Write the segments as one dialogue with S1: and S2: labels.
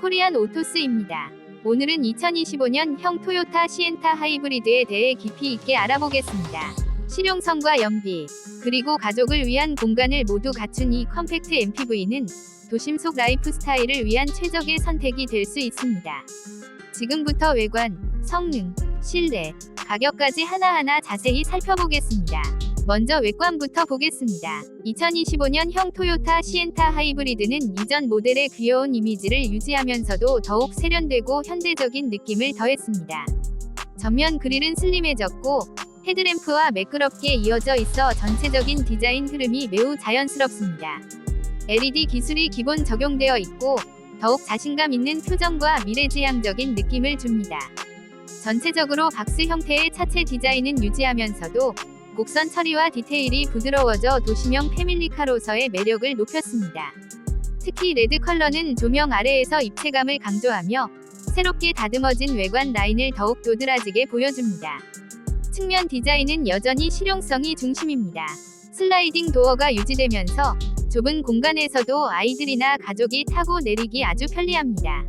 S1: 코리안 오토스입니다. 오늘은 2025년 형 토요타 시엔타 하이브리드에 대해 깊이 있게 알아보겠습니다. 실용성과 연비, 그리고 가족을 위한 공간을 모두 갖춘 이 컴팩트 MPV는 도심 속 라이프 스타일을 위한 최적의 선택이 될 수 있습니다. 지금부터 외관, 성능, 실내, 가격까지 하나하나 자세히 살펴보겠습니다. 먼저 외관부터 보겠습니다. 2025년형 토요타 시엔타 하이브리드는 이전 모델의 귀여운 이미지를 유지하면서도 더욱 세련되고 현대적인 느낌을 더했습니다. 전면 그릴은 슬림해졌고 헤드램프와 매끄럽게 이어져 있어 전체적인 디자인 흐름이 매우 자연스럽습니다. LED 기술이 기본 적용되어 있고 더욱 자신감 있는 표정과 미래지향적인 느낌을 줍니다. 전체적으로 박스 형태의 차체 디자인은 유지하면서도 곡선 처리와 디테일이 부드러워져 도시명 패밀리카로서의 매력을 높였습니다. 특히 레드 컬러는 조명 아래에서 입체감을 강조하며 새롭게 다듬어진 외관 라인을 더욱 도드라지게 보여줍니다. 측면 디자인은 여전히 실용성이 중심입니다. 슬라이딩 도어가 유지되면서 좁은 공간에서도 아이들이나 가족이 타고 내리기 아주 편리합니다.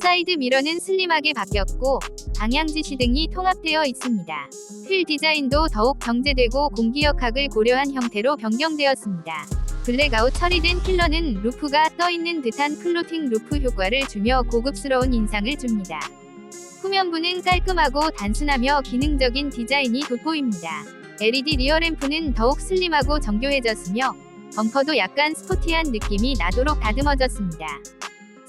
S1: 사이드 미러는 슬림하게 바뀌었고 방향 지시 등이 통합되어 있습니다. 휠 디자인도 더욱 정제되고 공기역학을 고려한 형태로 변경되었습니다. 블랙아웃 처리된 킬러는 루프가 떠있는 듯한 플로팅 루프 효과를 주며 고급스러운 인상을 줍니다. 후면부는 깔끔하고 단순하며 기능적인 디자인이 돋보입니다. LED 리어램프는 더욱 슬림하고 정교해졌으며 범퍼도 약간 스포티한 느낌이 나도록 다듬어졌습니다.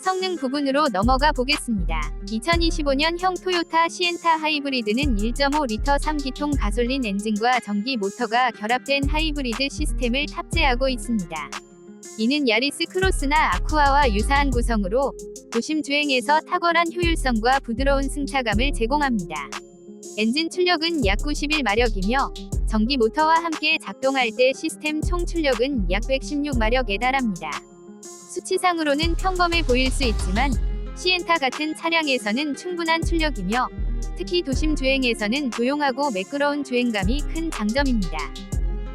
S1: 성능 부분으로 넘어가 보겠습니다. 2025년형 토요타 시엔타 하이브리드는 1.5리터 3기통 가솔린 엔진과 전기 모터가 결합된 하이브리드 시스템을 탑재하고 있습니다. 이는 야리스 크로스나 아쿠아와 유사한 구성으로 도심 주행에서 탁월한 효율성과 부드러운 승차감을 제공합니다. 엔진 출력은 약 91마력이며 전기 모터와 함께 작동할 때 시스템 총 출력은 약 116마력에 달합니다. 수치상으로는 평범해 보일 수 있지만 시엔타 같은 차량에서는 충분한 출력이며 특히 도심 주행에서는 조용하고 매끄러운 주행감이 큰 장점입니다.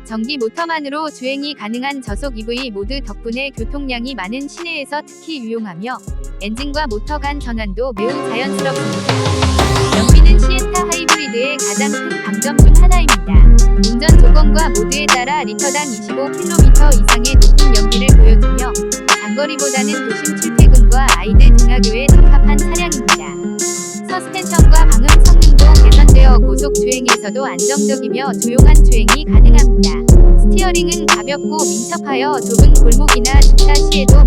S1: 전기 모터만으로 주행이 가능한 저속 EV 모드 덕분에 교통량이 많은 시내에서 특히 유용하며 엔진과 모터 간 전환도 매우 자연스럽습니다. 연비는 시엔타 하이브리드의 가장 큰 강점 중 하나입니다. 운전 조건과 모드에 따라 리터당 25km 이상의 높은 연비를 보여 주며 장거리보다는 도심 출퇴근과 아이들 등하교에 적합한 차량입니다. 서스펜션과 방음 성능도 개선되어 고속 주행에서도 안정적이며 조용한 주행이 가능합니다. 스티어링은 가볍고 민첩하여 좁은 골목이나 주차 시에도